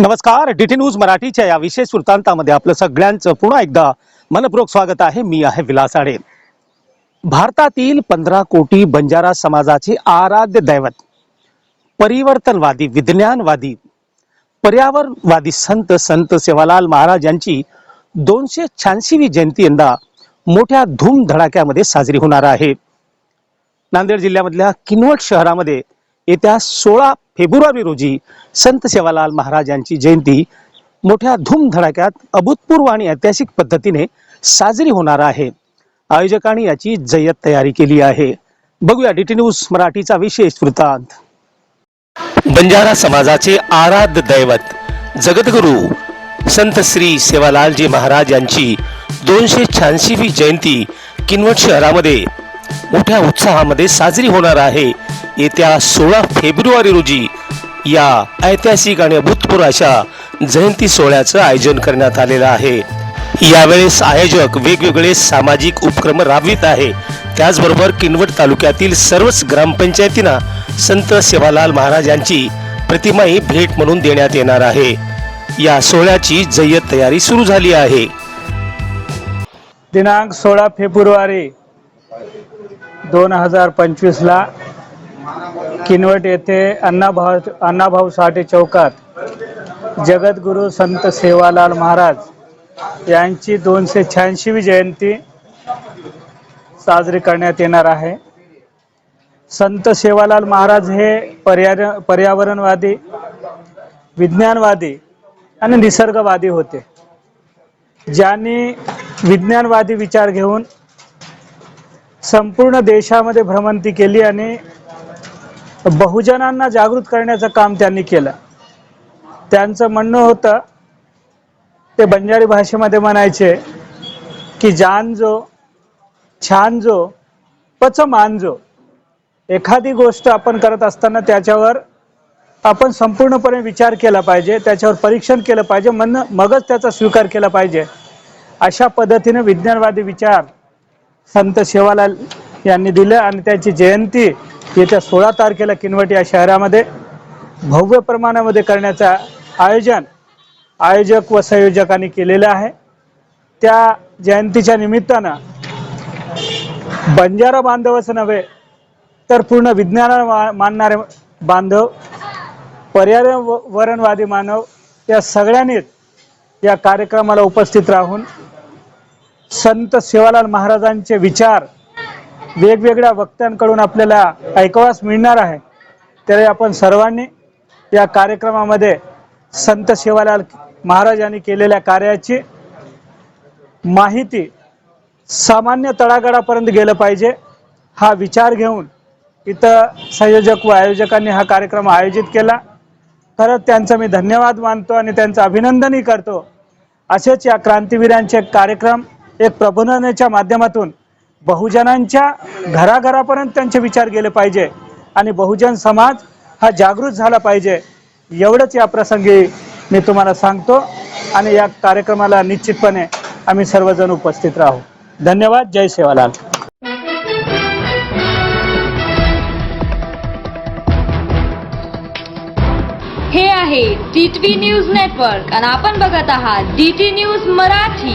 नमस्कार DT news मराठीच्या या विशेष वृत्तांतामध्ये आपलं सगळ्यांचं पुन्हा एकदा मनपूर्वक स्वागत आहे. मी आहे विलास आडे. भारतातील पंधरा कोटी बंजारा समाजाचे आराध्य दैवत परिवर्तनवादी विज्ञानवादी पर्यावरणवादी संत संत सेवालाल महाराज यांची दोनशे शहाऐंशीवी जयंती यंदा मोठ्या धूमधडाक्यामध्ये साजरी होणार आहे. नांदेड जिल्ह्यामधल्या किनवट शहरामध्ये येत्या सोळा फेब्रुवारी रोजी संत सेवालाल महाराज यांची जयंती मोठ्या धूमधडाक्यात अभूतपूर्व आणि ऐतिहासिक पद्धतीने साजरी होणार आहे. आयोजकांनी याची जय्यत तयारी केली आहे. बघूया डीटी न्यूज मराठीचा विशेष वृत्तांत. बंजारा समाजाचे आराध्य दैवत जगद्गुरु संत श्री सेवालालजी महाराज यांची दोनशे शहाऐंशीवी जयंती किनवट शहरामध्ये मोठ्या उत्साहामध्ये साजरी होणार आहे. येत्या सोळा फेब्रुवारी रोजी या ऐतिहासिक आणि अभूतपूर्व अशा जयंती सोहळ्याचं आयोजन करण्यात आलेलं आहे. यावेळेस आयोजक वेगवेगळे सामाजिक उपक्रम राबवित आहे. त्याचबरोबर किनवट तालुक्यातील सर्वच ग्रामपंचायतींना संत सेवालाल महाराज यांची प्रतिमाही भेट म्हणून देण्यात येणार आहे. या सोहळ्याची जय्यत तयारी सुरू झाली आहे. दिनांक सोळा फेब्रुवारी. दोन हजार पंचवीसला किनवट येथे अण्णाभाऊ अण्णाभाऊ साठे चौकात जगद्गुरू संत सेवालाल महाराज यांची दोनशे शहाऐंशीवी जयंती साजरी करण्यात येणार आहे. संत सेवालाल महाराज हे पर्यार पर्यावरणवादी विज्ञानवादी आणि निसर्गवादी होते. ज्यांनी विज्ञानवादी विचार घेऊन संपूर्ण देशामध्ये भ्रमंती केली आणि बहुजनांना जागृत करण्याचं काम त्यांनी केलं. त्यांचं म्हणणं होतं ते बंजारी भाषेमध्ये म्हणायचे की जान जो छान जो पच मान जो एखादी गोष्ट आपण करत असताना त्याच्यावर आपण संपूर्णपणे विचार केला पाहिजे त्याच्यावर परीक्षण केलं पाहिजे मन मगच त्याचा स्वीकार केला पाहिजे. अशा पद्धतीने विज्ञानवादी विचार संत सेवालाल यांनी दिलं आणि त्याची जयंती येत्या सोळा तारखेला किनवट या शहरामध्ये भव्य प्रमाणामध्ये करण्याचं आयोजन आयोजक व संयोजकांनी केलेलं आहे. त्या जयंतीच्या निमित्तानं बंजारा बांधवच नव्हे तर पूर्ण विज्ञानाला मा- मानणारे बांधव पर्यावरणवादी मानव या सगळ्यांनीच या कार्यक्रमाला उपस्थित राहून संत सेवालाल महाराजांचे विचार वेगवेगळ्या वक्त्यांकडून आपल्याला ऐकवास मिळणार आहे. तरी आपण सर्वांनी या कार्यक्रमामध्ये संत सेवालाल महाराज यांनी केलेल्या कार्याची माहिती सामान्य तळागाळापर्यंत गेलं पाहिजे हा विचार घेऊन इथं संयोजक व आयोजकांनी हा कार्यक्रम आयोजित केला. खरंच त्यांचा मी धन्यवाद मानतो आणि त्यांचं अभिनंदनही करतो. असेच या क्रांतीवीरांचे कार्यक्रम एक प्रबोधनाच्या माध्यमातून बहुजनांच्या घराघरापर्यंत त्यांचे विचार गेले पाहिजे आणि बहुजन समाज हा जागृत झाला पाहिजे. एवढंच या प्रसंगी मी तुम्हाला सांगतो आणि या कार्यक्रमाला निश्चितपणे आम्ही सर्वजण उपस्थित राहू. धन्यवाद. जय सेवालाल. हे आहे डी न्यूज नेटवर्क आणि आपण बघत आहात डी न्यूज मराठी.